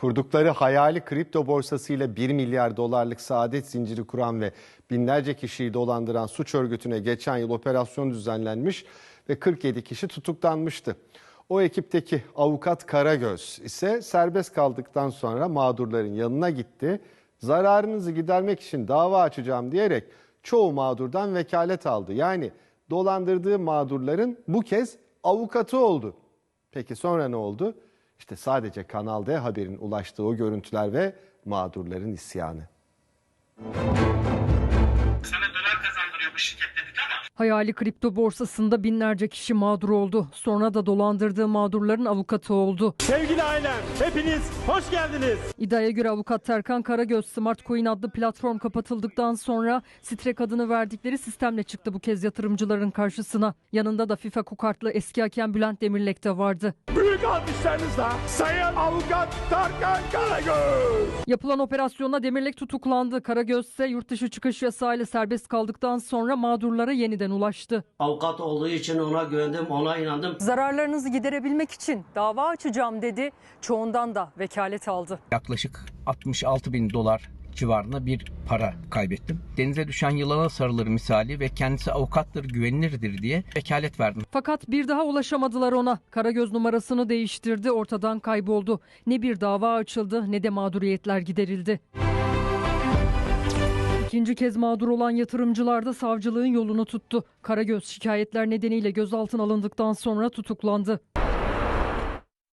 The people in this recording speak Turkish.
Kurdukları hayali kripto borsasıyla 1 milyar dolarlık saadet zinciri kuran ve binlerce kişiyi dolandıran suç örgütüne geçen yıl operasyon düzenlenmiş ve 47 kişi tutuklanmıştı. O ekipteki avukat Karagöz ise serbest kaldıktan sonra mağdurların yanına gitti. Zararınızı gidermek için dava açacağım diyerek çoğu mağdurdan vekalet aldı. Yani dolandırdığı mağdurların bu kez avukatı oldu. Peki sonra ne oldu? İşte sadece Kanal D haberin ulaştığı o görüntüler ve mağdurların isyanı. sana dolar kazandırıyor bu şirket dedik ama Hayali kripto borsasında binlerce kişi mağdur oldu. Sonra da dolandırdığı mağdurların avukatı oldu. Sevgili ailem, hepiniz hoş geldiniz. İddiaya göre avukat Terkan Karagöz Smart Coin adlı platform kapatıldıktan sonra Strek adını verdikleri sistemle çıktı bu kez yatırımcıların karşısına. Yanında da FIFA kukartlı eski hakem Bülent Demirlek de vardı. Büyük alkışlarınızla Sayın Avukat Tarkan Karagöz. Yapılan operasyonla Demirlek tutuklandı. Karagöz ise yurt dışı çıkış yasağıyla serbest kaldıktan sonra mağdurlara yeniden ulaştı. Avukat olduğu için ona güvendim, ona inandım. Zararlarınızı giderebilmek için dava açacağım dedi. Çoğundan da vekalet aldı. yaklaşık 66 bin dolar civarında bir para kaybettim. Denize düşen yılana sarılır misali ve kendisi avukattır, güvenilirdir diye vekalet verdim. Fakat bir daha ulaşamadılar ona. Karagöz numarasını değiştirdi, ortadan kayboldu. Ne bir dava açıldı ne de mağduriyetler giderildi. İkinci kez mağdur olan yatırımcılar da savcılığın yolunu tuttu. Karagöz şikayetler nedeniyle gözaltına alındıktan sonra tutuklandı.